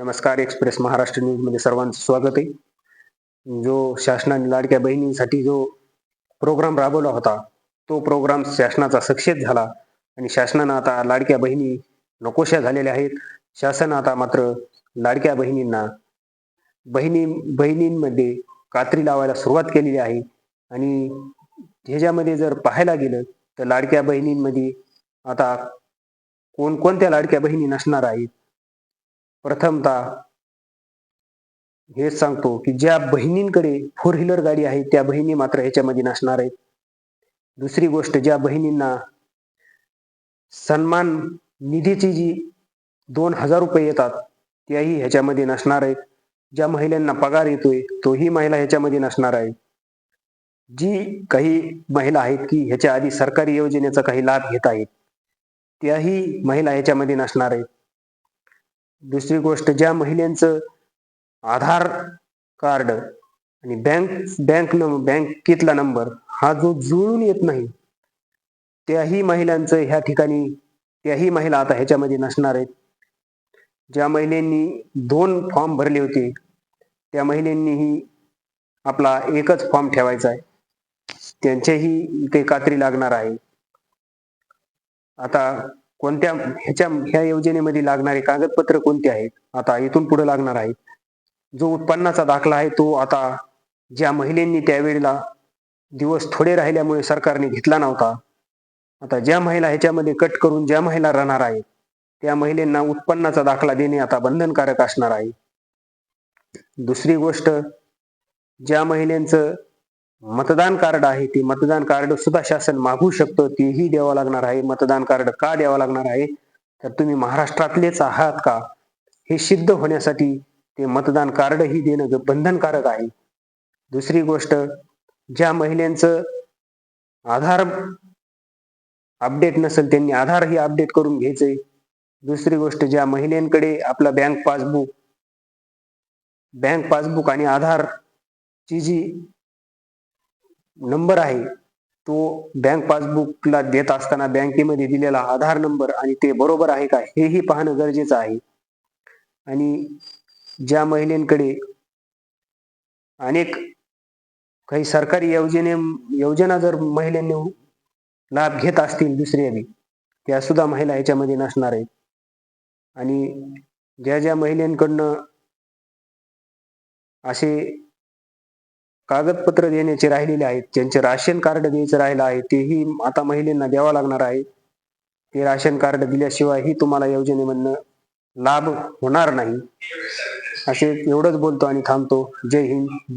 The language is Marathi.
नमस्कार एक्सप्रेस महाराष्ट्र न्यूजमध्ये सर्वांचं स्वागत आहे. जो शासनाने लाडक्या बहिणींसाठी जो प्रोग्राम राबवला होता तो प्रोग्राम शासनाचा सक्सेस झाला आणि शासनानं आता लाडक्या बहिणी नकोशा झालेल्या आहेत. शासन आता मात्र लाडक्या बहिणींना बहिणी बहिणींमध्ये कात्री लावायला सुरुवात केलेली आहे. आणि ह्याच्यामध्ये जर पाहायला गेलं तर लाडक्या बहिणींमध्ये आता कोणकोणत्या लाडक्या बहिणी नसणार आहेत? प्रथमतः हेच सांगतो की ज्या बहिणींकडे फोर व्हीलर गाडी आहे त्या बहिणी मात्र ह्याच्यामध्ये नसणार आहेत. दुसरी गोष्ट ज्या बहिणींना सन्मान निधीची जी दोन हजार रुपये येतात त्याही ह्याच्यामध्ये नसणार आहेत. ज्या महिलांना पगार येतोय तोही महिला ह्याच्यामध्ये नसणार आहे. जी काही महिला आहेत की ह्याच्या आधी सरकारी योजनेचा काही लाभ घेत आहेत त्याही महिला ह्याच्यामध्ये नसणार आहेत. दुसरी गोष्ट ज्या महिलांचं आधार कार्ड आणि बँक बँक बँकेतला नंबर हा जो जुळून येत नाही त्याही महिलांचं ह्या ठिकाणी त्याही महिला आता ह्याच्यामध्ये नसणार आहेत. ज्या महिलांनी दोन फॉर्म भरले होते त्या महिलांनीही आपला एकच फॉर्म ठेवायचा आहे. त्यांच्याही इथे कात्री लागणार आहे. आता कोणत्या ह्याच्या ह्या योजनेमध्ये लागणारे कागदपत्र कोणते आहेत? आता इथून पुढे लागणार आहेत जो उत्पन्नाचा दाखला आहे तो आता ज्या महिलांनी त्यावेळेला दिवस थोडे राहिल्यामुळे सरकारने घेतला नव्हता. आता ज्या महिला ह्याच्यामध्ये कट करून ज्या महिला राहणार आहेत त्या महिलांना उत्पन्नाचा दाखला देणे आता बंधनकारक असणार आहे. दुसरी गोष्ट ज्या महिलांचं मतदान कार्ड आहे ते मतदान कार्ड सुद्धा शासन मागू शकतं तेही द्यावं लागणार आहे. मतदान कार्ड का द्यावं लागणार आहे? तर तुम्ही महाराष्ट्रातलेच आहात का? हे सिद्ध होण्यासाठी ते मतदान कार्डही देणं बंधनकारक आहे. दुसरी गोष्ट ज्या महिलांचं आधार अपडेट नसेल त्यांनी आधार ही अपडेट करून घ्यायचंय. दुसरी गोष्ट ज्या महिलांकडे आपला बँक पासबुक बँक पासबुक आणि आधार ची जी नंबर आहे. तो बँक पासबुकला देत असताना बँकेमध्ये दिलेला आधार नंबर आणि ते बरोबर आहे का हेही पाहणं गरजेचं आहे. आणि ज्या महिलेकडे अनेक काही सरकारी योजने योजना जर महिलांनी लाभ घेत असतील दुसऱ्या बी त्या सुद्धा महिला याच्यामध्ये नसणार आहेत. आणि ज्या ज्या महिलांकडनं असे कागदपत्र देण्याचे राहिलेले आहेत. ज्यांचे राशन कार्ड द्यायचं राहिलं आहे. तेही आता महिलांना द्यावं लागणार आहे. ते राशन कार्ड दिल्याशिवायही तुम्हाला योजनेमधनं लाभ होणार नाही. असे एवढंच बोलतो आणि थांबतो. जय हिंद.